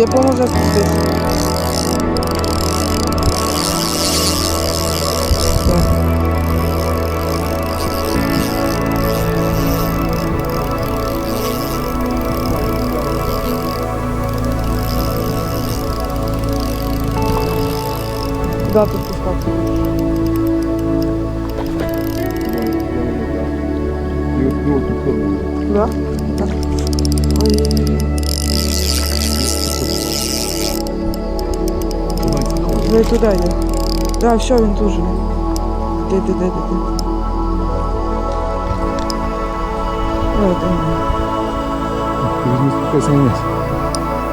Де поможе спуститися? Так. Куда тут спускатися? І от ну, тут форму. Да? Так. Ну і туди йде. Да, все, він тут же. Де, де, де, де, де. Ой, там. Ти спускайся вниз.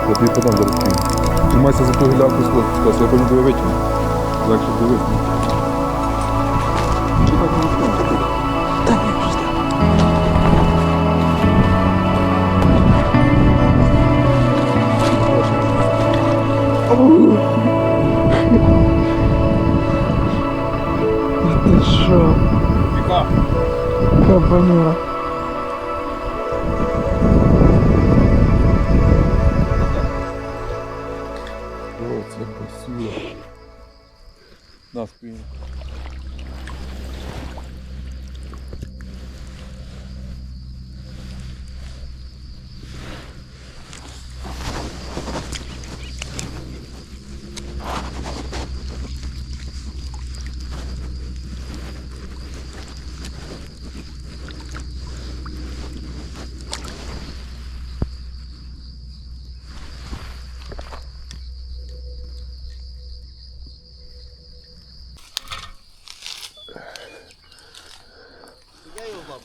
Я тобі подам зараз кину. Тримайся за ту гілявку спускайся, я потім тебе витягну. Легше дивись. Чекай, не відстану. Та ні, просто. Ти що? Кабанюра. О, це красиво. На спину.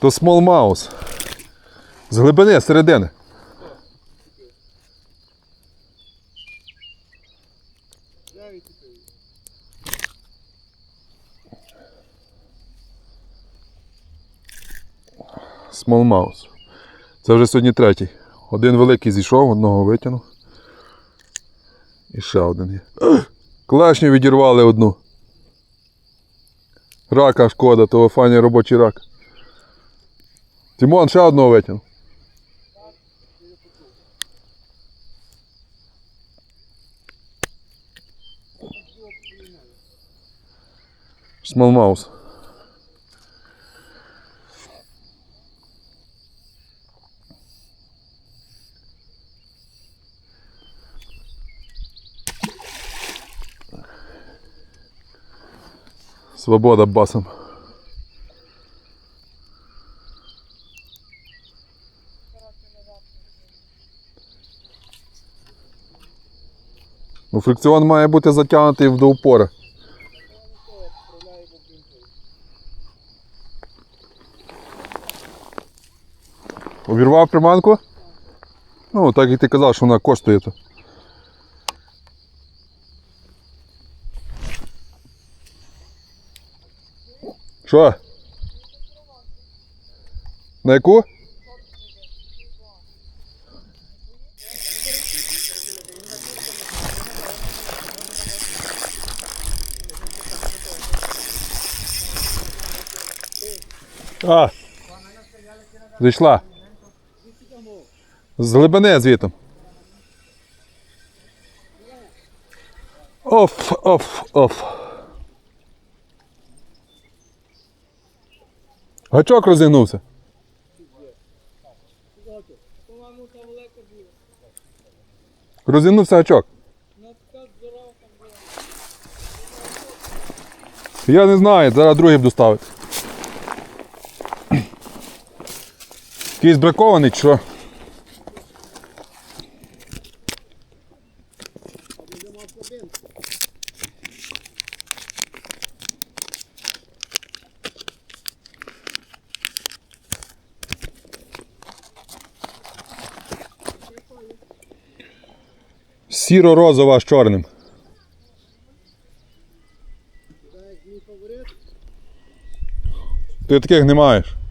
То mouse. З глибини, середини. Mouse. Це вже сьогодні третій. Один великий зійшов, одного витягнув. І ще один є. Клешню відірвали одну. Рака шкода, того файний робочий рак. Тимон ще одного витягнув. Смолмаус. Свобода басом. Фрикціон має бути затягнутий до упора. Обірвав приманку? Ну, так як ти казав, що вона коштує то. Що? На яку? А. Зайшла. З глибини звітом. Оф, оф, оф. Гачок розігнувся. Розігнувся гачок. Я не знаю, зараз другий буду ставити. Якийсь бракований що? Сіро-розова з чорним. Ти таких не маєш.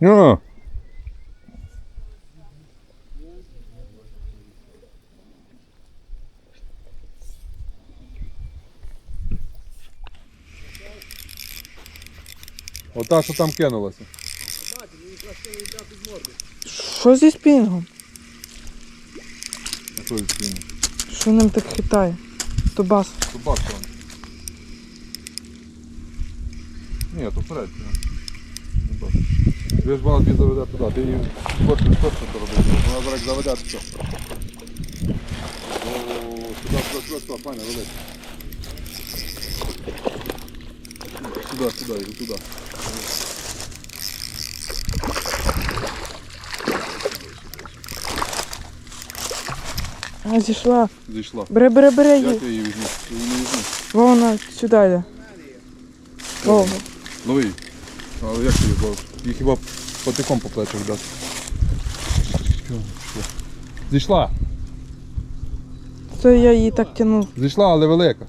Ну. Ота, що там кинулася. Що зі спінгом? тою спину. Що ним так хитає? То бас. Собак там. Ні, то вперед. Ні. Ви ж балки заведе туди, ти її хочеш точно то робити. Вона зараз як заведе, все. О, Сюди, сюди, сюди, сюди, паня, велика. Сюди, сюди, йду туди. А, зійшла. Зійшла. Бери, бери, бери Я її. візьму. Я її не візьму. Вона сюди йде. Лови. її. Але як ти її ловиш? Хіба потиком по плечах дати. Зійшла. Це я її так тягнув. Зійшла, але велика.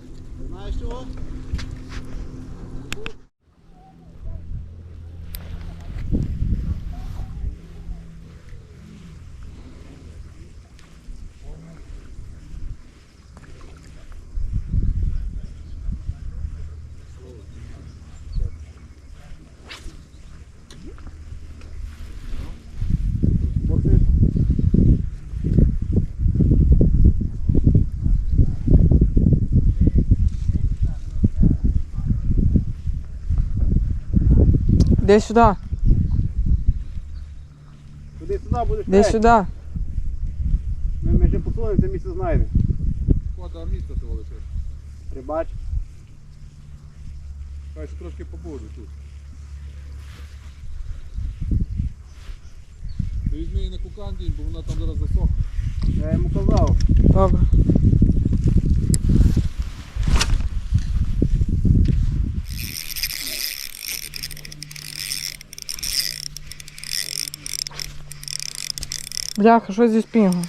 Де сюди, Туди сюди будеш. де п'ять. сюди. Ми, ми вже посунемо, це місце знайдемо. Шкода місце ти лишиш. Рибач. Хай ще трошки побуду тут. Ти візьми її на куканді, бо вона там зараз засохне. Я йому казав. Добре. Бляха, що зі спінгом?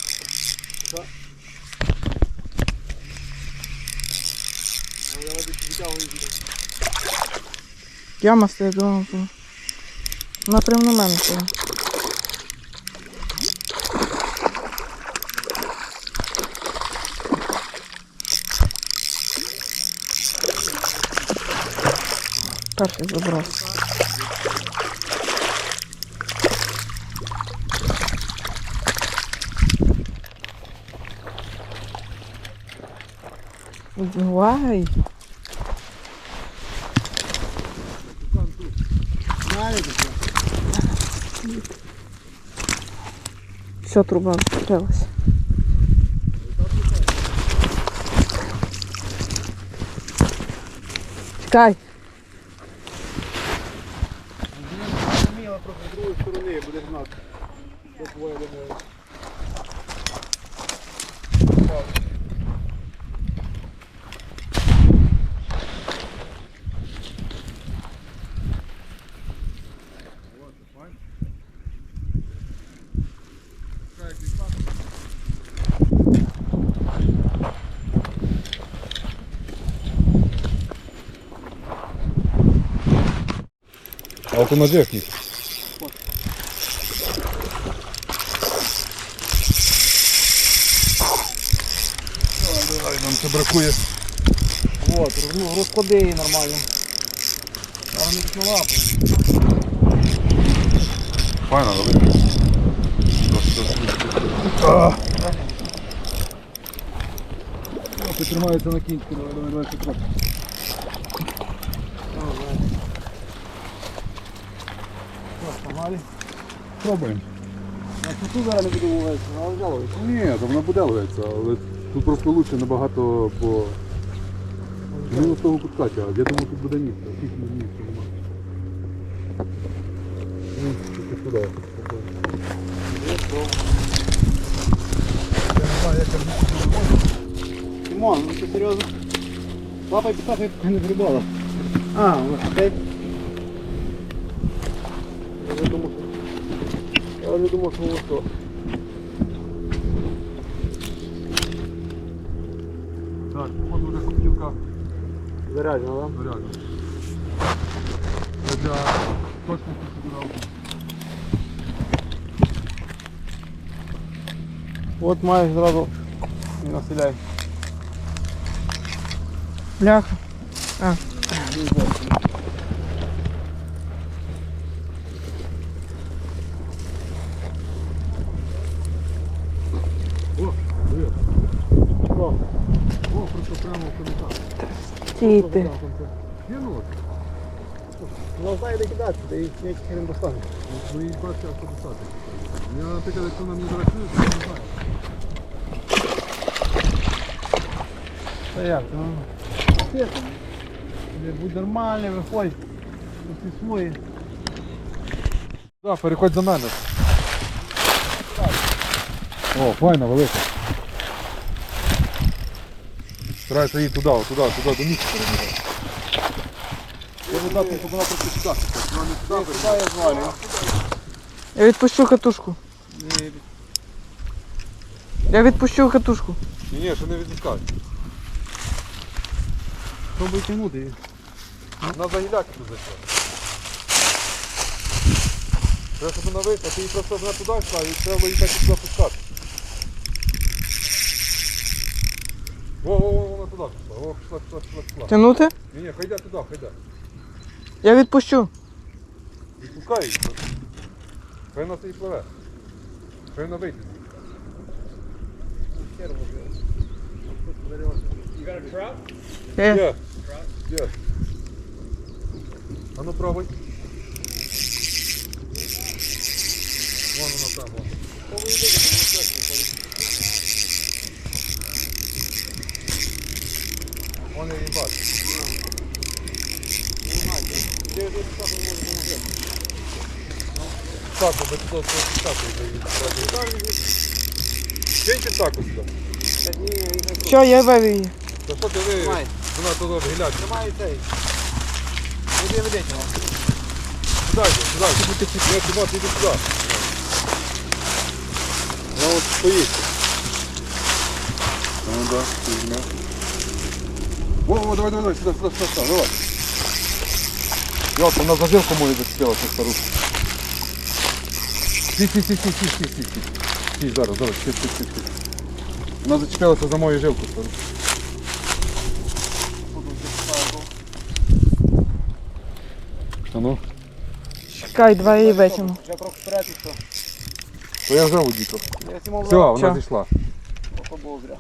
Яма стоїть дома. Вона прямо на мене стоїть. Перший заброс. Вай. Все, труба закрилась. Чекай. Міла трохи з другої сторони, будеш знати. Що твоє думає. А то на техніку. Давай, нам це бракує. От, ну, розклади її нормально. Зараз не. Файна, велика. Ти тримається на кінчику, давай, давай, давай, трохи. Погнали. Пробуємо. На цю зараз не буду ловитися, але жалуюся. Ні, то вона буде ловитися, але тут просто лучше набагато по... Ну, з того кутка тягати. Я думаю, тут буде місце. Тут місця немає. Ну, тільки сюди. Тимон, ну ти серйозно? Лапай підсахай, поки не грибала. А, ось окей. Я не думав, що... Я не думав, що воно що. Так, от буде купівка Заряджено, так? Ну, реально. Це для точності фігуралки. От маєш зразу і населяй. Бляха. О, Стійте. Кинуло? Вона знає, де кидати, де їх ніяких хрен достане. Ну і бачив автодосати. Я, наприклад, якщо нам не зарахують, то не знаю. Та як, ну. Будь нормальний, виходь. Ти свої. Так, переходь за мене. О, файна, велика. Старайся її туди, туди, туди, до місця перебігати. Я не дати, щоб вона просто сюди. Вона не сюди. Куди я звалю? Я відпущу катушку. Я відпущу катушку. Ні, ні, ще не відпускай. Пробуй тягнути її. На загіляки тут зайшла. Треба, щоб вона вийшла, ти її просто вона туди йшла і треба її так і туди пускати. Во, во, во, вона туди пішла. О, пішла, пішла, пішла, пішла. Тягнути? Ні, ні, хай йде туди, хай йде. Я відпущу. Відпускай її. Хай вона собі пливе. Хай вона вийде. Є. Є. Є. А ну пробуй. Вон вона там. Вон Так, аби тут так Киньте так сюди. Що, я вивів її. Та що ти ви? Тримай. Вона туди гіляк. Тримай цей. Куди ведете його? Сюди, йди, сюди. Ні, Тимон, ти йди сюди. Вона от стоїть. Ну да, візьме. Во, во, давай, давай, давай, сюди, сюди, сюди, сюди, давай. Йот, вона за жилку мою зацепила цю стару. Стій, сі, сі, сі, сі, сі, сі, сі. Сі, зараз, зараз, сі, сі, сі, сі. Вона зачепилася за мою жилку скажу. А ну, Чекай, два її витягну. Я трохи вперед і то я вже водій трохи. Я сімов Все, вона зійшла. було зря.